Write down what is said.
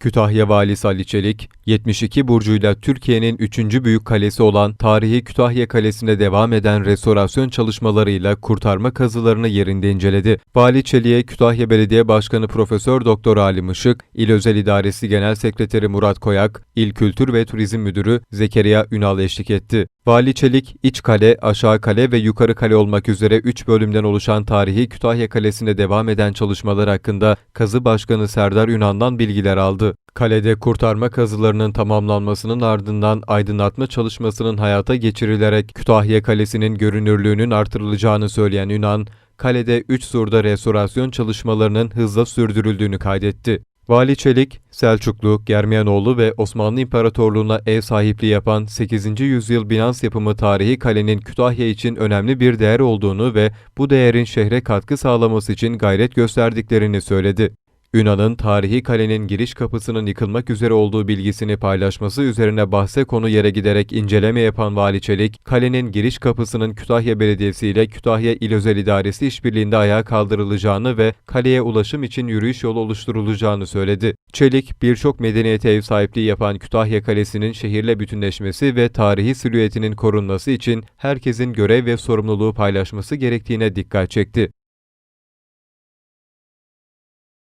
Kütahya Valisi Ali Çelik, 72 burcuyla Türkiye'nin 3. büyük kalesi olan tarihi Kütahya Kalesi'nde devam eden restorasyon çalışmalarıyla kurtarma kazılarını yerinde inceledi. Vali Çelik'e Kütahya Belediye Başkanı Profesör Doktor Halim Işık, İl Özel İdaresi Genel Sekreteri Murat Koyak, İl Kültür ve Turizm Müdürü Zekeriya Ünal eşlik etti. Vali Çelik, iç kale, aşağı kale ve yukarı kale olmak üzere 3 bölümden oluşan tarihi Kütahya Kalesi'nde devam eden çalışmalar hakkında Kazı Başkanı Serdar Ünal'dan bilgiler aldı. Kalede kurtarma kazılarının tamamlanmasının ardından aydınlatma çalışmasının hayata geçirilerek Kütahya Kalesi'nin görünürlüğünün artırılacağını söyleyen Yunan, kalede 3 surda restorasyon çalışmalarının hızla sürdürüldüğünü kaydetti. Vali Çelik, Selçuklu, Germiyanoğlu ve Osmanlı İmparatorluğu'na ev sahipliği yapan 8. yüzyıl Binans yapımı tarihi kalenin Kütahya için önemli bir değer olduğunu ve bu değerin şehre katkı sağlaması için gayret gösterdiklerini söyledi. Ünal'ın tarihi kalenin giriş kapısının yıkılmak üzere olduğu bilgisini paylaşması üzerine bahse konu yere giderek inceleme yapan Vali Çelik, kalenin giriş kapısının Kütahya Belediyesi ile Kütahya İl Özel İdaresi işbirliğinde ayağa kaldırılacağını ve kaleye ulaşım için yürüyüş yolu oluşturulacağını söyledi. Çelik, birçok medeniyete ev sahipliği yapan Kütahya Kalesi'nin şehirle bütünleşmesi ve tarihi silüetinin korunması için herkesin görev ve sorumluluğu paylaşması gerektiğine dikkat çekti.